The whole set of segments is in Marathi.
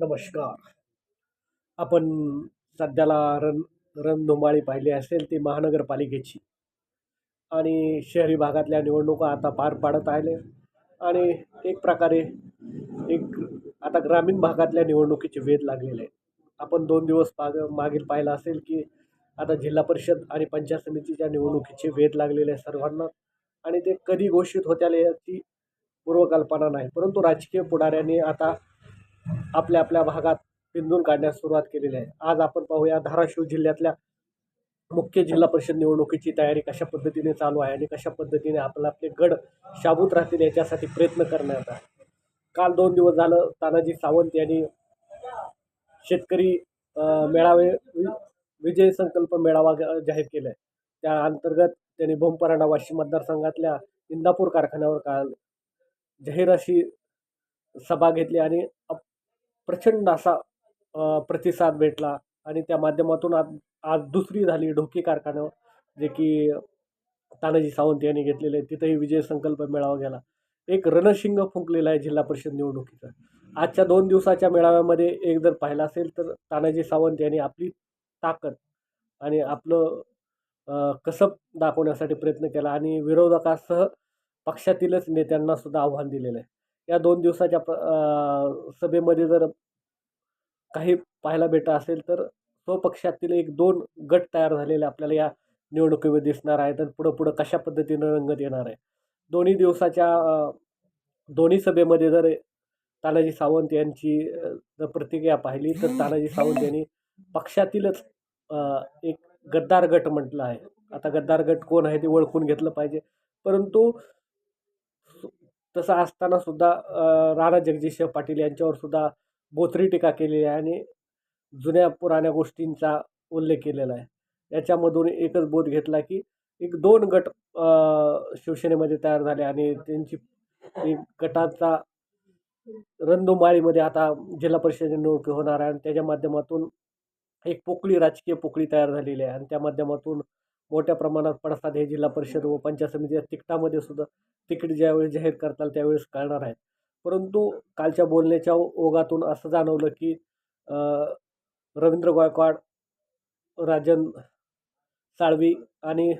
नमस्कार. आपण सध्याला रण रणधुमाळी पाहिली असेल ती महानगरपालिकेची. आणि शहरी भागातल्या निवडणुका आता पार पाडत आले. आणि एक प्रकारे एक आता ग्रामीण भागातल्या निवडणुकीचे वेध लागलेले आहे आपण दोन दिवस पाग मागील पाहिलं असेल की आता जिल्हा परिषद आणि पंचायत समितीच्या निवडणुकीचे वेध लागलेले आहे सर्वांना. आणि ते कधी घोषित होत्याला याची पूर्वकल्पना नाही. परंतु राजकीय पुढाऱ्यांनी आता आपल्या आपल्या भागात पिंजून काढण्यास सुरुवात केलेली आहे. आज आपण पाहूया धाराशिव जिल्ह्यातल्या मुख्य जिल्हा परिषद निवडणुकीची तयारी कशा पद्धतीने चालू आहे आणि कशा पद्धतीने आपलं आपले गड शाबूत राहतील याच्यासाठी प्रयत्न करण्यात आहे काल दोन दिवस झालं तानाजी सावंत यांनी शेतकरी मेळावे वि- विजय संकल्प मेळावा जाहीर केला आहे त्या अंतर्गत त्यांनी भोमपरांडा वाशी मतदारसंघातल्या इंदापूर कारखान्यावर काल जाहीर अशी सभा घेतली आणि अप- प्रचंड असा प्रतिसाद भेटला आणि त्या माध्यमातून आज आज दुसरी झाली ढोकी कारखान्यावर जे की तानाजी सावंत यांनी घेतलेले आहे. तिथंही विजय संकल्प मेळावा गेला एक रणशिंग फुंकलेला आहे जिल्हा परिषद निवडणुकीचा. आजच्या दोन दिवसाच्या मेळाव्यामध्ये एक जर पाहिला असेल तर तानाजी सावंत यांनी आपली ताकद आणि आपलं कसब दाखवण्यासाठी प्रयत्न केला आणि विरोधकासह पक्षातीलच नेत्यांना सुद्धा आव्हान दिलेलं आहे. या दोन दिवसाच्या प सभेमध्ये जर काही पाहायला भेटत असेल तर स्वपक्षातील एक दोन गट तयार झालेले आपल्याला या निवडणुकीमध्ये दिसणार आहेत आणि पुढं पुढं कशा पद्धतीनं रंगत येणार आहे. दोन्ही दिवसाच्या दोन्ही सभेमध्ये जर तानाजी सावंत यांची जर प्रतिक्रिया पाहिली तर तानाजी सावंत यांनी पक्षातीलच एक गद्दार गट म्हटलं आहे. आता गद्दार गट कोण आहे ते ओळखून घेतलं पाहिजे. परंतु तसं असताना सुद्धा राणा जगदीश पाटील यांच्यावर सुद्धा बोथरी टीका केलेली आहे आणि जुन्या पुराण्या गोष्टींचा उल्लेख केलेला आहे. याच्यामधून एकच बोध घेतला की एक दोन गट शिवसेनेमध्ये तयार झाले आणि त्यांची एक गटाचा रणधुमाळीमध्ये आता जिल्हा परिषद निवडणुकी होणार आहे आणि त्याच्या माध्यमातून एक पोकळी राजकीय पोकळी तयार झालेली आहे आणि त्या माध्यमातून मोठ्या प्रमाणात पडसाद हे जिल्हा परिषद व पंचायत समितीच्या तिकटामध्ये सुद्धा तिकीट ज्यावेळी जाहीर करताल त्यावेळेस कळणार आहेत परंतु कालच्या बोलण्याच्या ओघातून असं जाणवलं की रवींद्र गायकवाड राजन साळवी आणि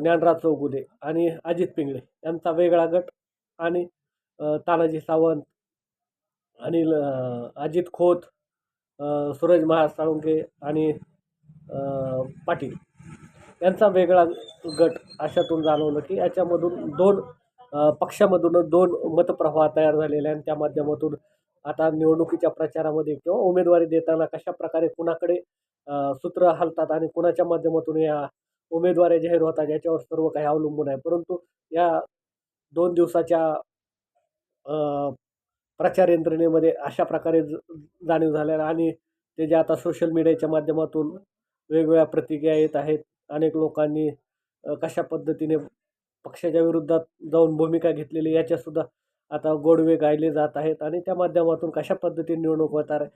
ज्ञानराज चौगुले आणि अजित पिंगळे यांचा वेगळा गट आणि तानाजी सावंत आणि अजित खोत सूरज महाराज साळुंके आणि पाटील. यांचा वेगळा गट अशातून जाणवलं की याच्यामधून दोन पक्षामधून दोन मतप्रवाह तयार झालेले आहे आणि त्या माध्यमातून आता निवडणुकीच्या प्रचारामध्ये किंवा उमेदवारी देताना कशा प्रकारे कुणाकडे सूत्र हलतात आणि कुणाच्या माध्यमातून या उमेदवारी जाहीर होतात याच्यावर सर्व काही अवलंबून आहे. परंतु या दोन दिवसाच्या प्रचार यंत्रणेमध्ये अशा प्रकारे ज जाणीव झाल्या आणि ते जे आता सोशल मीडियाच्या माध्यमातून वेगवेगळ्या प्रतिक्रिया येत आहेत अनेक लोकांनी कशा पद्धतीने पक्षाच्या विरुद्धात जाऊन भूमिका घेतलेली याच्यासुद्धा आता गोडवे गायले जात आहेत आणि त्या माध्यमातून कशा पद्धतीने निवडणूक होणार आहे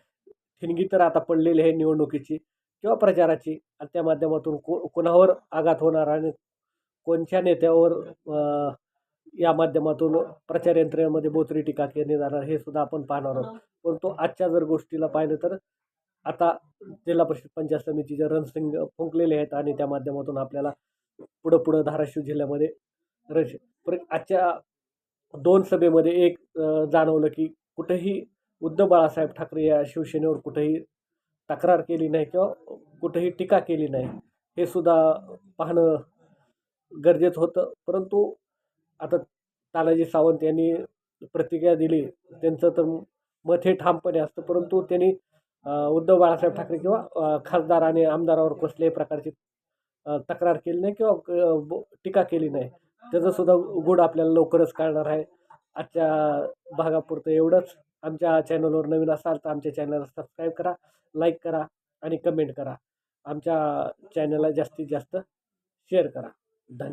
ठिणगी तर आता पडलेली आहे निवडणुकीची किंवा प्रचाराची आणि त्या माध्यमातून को कोणावर आघात होणार आणि कोणत्या नेत्यावर या माध्यमातून प्रचार यंत्रणेमध्ये बोचरी टीका केली जाणार हे सुद्धा आपण पाहणार आहोत. परंतु आजच्या जर गोष्टीला पाहिलं तर आता जिल्हा परिषद पंचायत समितीचे रणसिंग फुंकलेले आहेत आणि त्या माध्यमातून आपल्याला पुढं पुढं धाराशिव जिल्ह्यामध्ये रश पर आजच्या दोन सभेमध्ये एक जाणवलं की कुठेही उद्धव बाळासाहेब ठाकरे या शिवसेनेवर कुठेही तक्रार केली नाही किंवा कुठेही टीका केली नाही हे सुद्धा पाहणं गरजेचं होतं. परंतु आता तानाजी सावंत यांनी प्रतिक्रिया दिली त्यांचं तर मत हे ठामपणे असतं परंतु त्यांनी उद्धव बाळासाहेब ठाकरे किंवा खासदार आणि आमदारावर कसल्याही प्रकारची तक्रार केली नाही किंवा क- टीका केली नाही. त्याचं सुद्धा गुड आपल्याला लवकरच कळणार आहे. आजच्या भागापुरतं एवढंच. आमच्या चॅनलवर नवीन असाल तर आमच्या चॅनलला सबस्क्राईब करा लाईक करा आणि कमेंट करा. आमच्या चॅनलला जास्तीत जास्त शेअर करा. धन्यवाद.